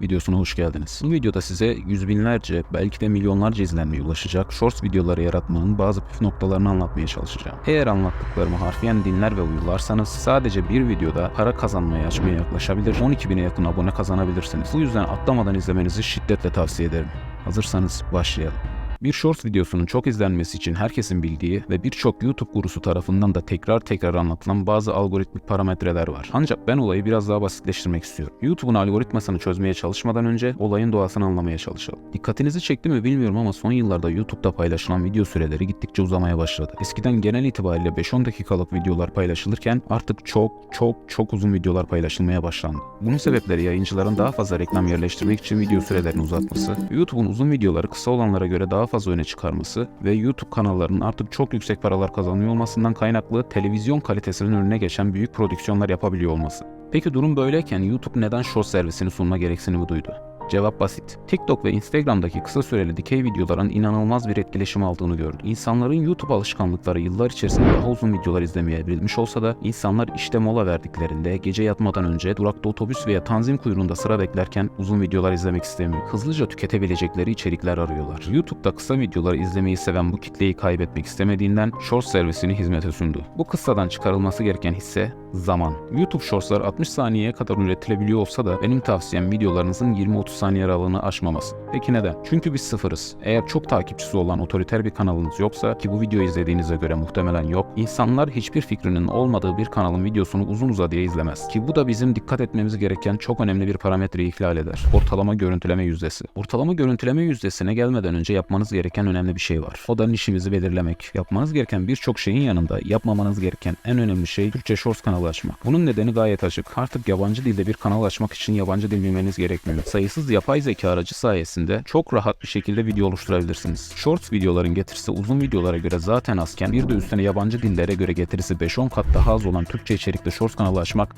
videosuna hoş geldiniz. Bu videoda size yüz binlerce belki de milyonlarca izlenmeye ulaşacak shorts videoları yaratmanın bazı püf noktalarını anlatmaya çalışacağım. Eğer anlattıklarımı harfiyen dinler ve uygularsanız sadece bir videoda para kazanmaya açmaya yaklaşabilir, 12 bine yakın abone kazanabilirsiniz. Bu yüzden atlamadan izlemenizi şiddetle tavsiye ederim. Hazırsanız başlayalım. Bir shorts videosunun çok izlenmesi için herkesin bildiği ve birçok YouTube gurusu tarafından da tekrar tekrar anlatılan bazı algoritmik parametreler var. Ancak ben olayı biraz daha basitleştirmek istiyorum. YouTube'un algoritmasını çözmeye çalışmadan önce olayın doğasını anlamaya çalışalım. Dikkatinizi çekti mi bilmiyorum ama son yıllarda YouTube'da paylaşılan video süreleri gittikçe uzamaya başladı. Eskiden genel itibariyle 5-10 dakikalık videolar paylaşılırken artık çok çok çok uzun videolar paylaşılmaya başlandı. Bunun sebepleri yayıncıların daha fazla reklam yerleştirmek için video sürelerini uzatması, YouTube'un uzun videoları kısa olanlara göre daha fazla öne çıkarması ve YouTube kanallarının artık çok yüksek paralar kazanıyor olmasından kaynaklı televizyon kalitesinin önüne geçen büyük prodüksiyonlar yapabiliyor olması. Peki durum böyleyken YouTube neden short servisini sunma gereksinimi duydu? Cevap basit. TikTok ve Instagram'daki kısa süreli dikey videoların inanılmaz bir etkileşim aldığını gördük. İnsanların YouTube alışkanlıkları yıllar içerisinde daha uzun videolar izlemeye evrilmiş olsa da insanlar işte mola verdiklerinde, gece yatmadan önce durakta otobüs veya tanzim kuyruğunda sıra beklerken uzun videolar izlemek istemiyor. Hızlıca tüketebilecekleri içerikler arıyorlar. YouTube'da kısa videoları izlemeyi seven bu kitleyi kaybetmek istemediğinden Short servisini hizmete sundu. Bu kıssadan çıkarılması gereken hisse zaman. YouTube Shorts'lar 60 saniyeye kadar üretilebiliyor olsa da benim tavsiyem videolarınızın 20-30 saniye aralığını aşmaması. Peki neden? Çünkü biz sıfırız. Eğer çok takipçisi olan otoriter bir kanalınız yoksa ki bu videoyu izlediğinize göre muhtemelen yok. insanlar hiçbir fikrinin olmadığı bir kanalın videosunu uzun uzadıya izlemez. Ki bu da bizim dikkat etmemiz gereken çok önemli bir parametreyi ihlal eder. Ortalama görüntüleme yüzdesi. Ortalama görüntüleme yüzdesine gelmeden önce yapmanız gereken önemli bir şey var. O da nişinizi belirlemek. Yapmanız gereken birçok şeyin yanında yapmamanız gereken en önemli şey Türkçe Shorts kanalı açmak. Bunun nedeni gayet açık. Artık yabancı dilde bir kanal açmak için yabancı dil bilmeniz gerekmiyor. Sayısız yapay zeka aracı sayesinde çok rahat bir şekilde video oluşturabilirsiniz. Shorts videoların getirisi uzun videolara göre zaten azken bir de üstüne yabancı dillere göre getirisi 5-10 kat daha az olan Türkçe içerikli Shorts kanalı açmak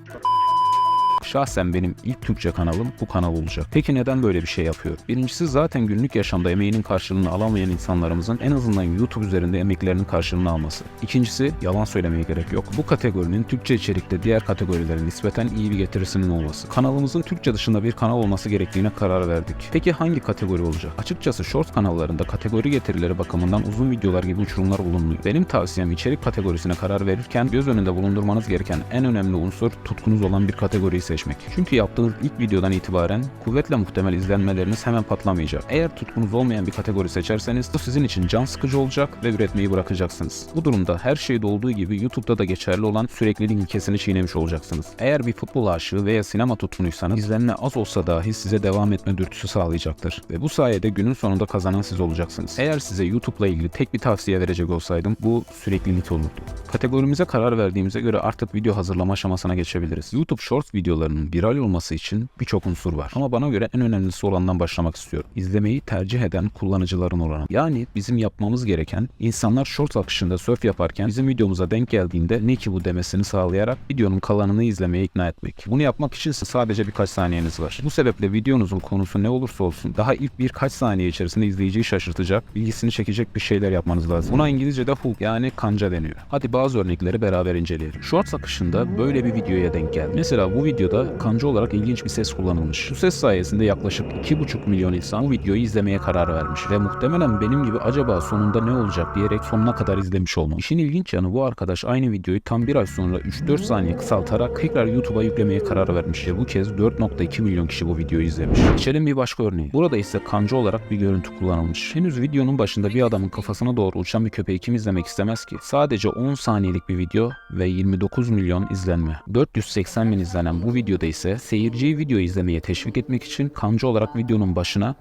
Şahsen benim ilk Türkçe kanalım bu kanal olacak. Peki neden böyle bir şey yapıyor? Birincisi zaten günlük yaşamda emeğinin karşılığını alamayan insanlarımızın en azından YouTube üzerinde emeklerinin karşılığını alması. İkincisi yalan söylemeye gerek yok. Bu kategorinin Türkçe içerikte diğer kategorilere nispeten iyi bir getirisinin olması. Kanalımızın Türkçe dışında bir kanal olması gerektiğine karar verdik. Peki hangi kategori olacak? Açıkçası short kanallarında kategori getirileri bakımından uzun videolar gibi uçurumlar bulunmuyor. Benim tavsiyem içerik kategorisine karar verirken göz önünde bulundurmanız gereken en önemli unsur tutkunuz olan bir kategoriyi seçmek. Çünkü yaptığınız ilk videodan itibaren kuvvetle muhtemel izlenmeleriniz hemen patlamayacak. Eğer tutkunuz olmayan bir kategori seçerseniz bu sizin için can sıkıcı olacak ve üretmeyi bırakacaksınız. Bu durumda her şeyde olduğu gibi YouTube'da da geçerli olan süreklilik ilkesini çiğnemiş olacaksınız. Eğer bir futbol aşığı veya sinema tutkunuysanız izlenme az olsa dahi size devam etme dürtüsü sağlayacaktır. Ve bu sayede günün sonunda kazanan siz olacaksınız. Eğer size YouTube'la ilgili tek bir tavsiye verecek olsaydım bu süreklilik olurdu. Kategorimize karar verdiğimize göre artık video hazırlama aşamasına geçebiliriz. YouTube Shorts videolarının viral olması için birçok unsur var. Ama bana göre en önemlisi olandan başlamak istiyorum. İzlemeyi tercih eden kullanıcıların oranı. Yani bizim yapmamız gereken insanlar Shorts akışında surf yaparken bizim videomuza denk geldiğinde ne ki bu demesini sağlayarak videonun kalanını izlemeye ikna etmek. Bunu yapmak için sadece birkaç saniyeniz var. Bu sebeple videonuzun konusu ne olursa olsun daha ilk birkaç saniye içerisinde izleyiciyi şaşırtacak, ilgisini çekecek bir şeyler yapmanız lazım. Buna İngilizce'de hook yani kanca deniyor. Hadi bazı örnekleri beraber inceleyelim. Shorts akışında böyle bir videoya denk geldi. Mesela bu videoda kanca olarak ilginç bir ses kullanılmış. Bu ses sayesinde yaklaşık 2,5 milyon insan bu videoyu izlemeye karar vermiş ve muhtemelen benim gibi acaba sonunda ne olacak diyerek sonuna kadar izlemiş olmalı. İşin ilginç yanı bu arkadaş aynı videoyu tam bir ay sonra 3-4 saniye kısaltarak tekrar YouTube'a yüklemeye karar vermiş ve bu kez 4.2 milyon kişi bu videoyu izlemiş. Geçelim bir başka örneği. Burada ise kanca olarak bir görüntü kullanılmış. Henüz videonun başında bir adamın kafasına doğru uçan bir köpeği kim izlemek istemez ki? Sadece 10 saniyelik bir video ve 29 milyon izlenme. 480 bin izlenen bu videoda ise seyirciyi video izlemeye teşvik etmek için kanca olarak videonun başına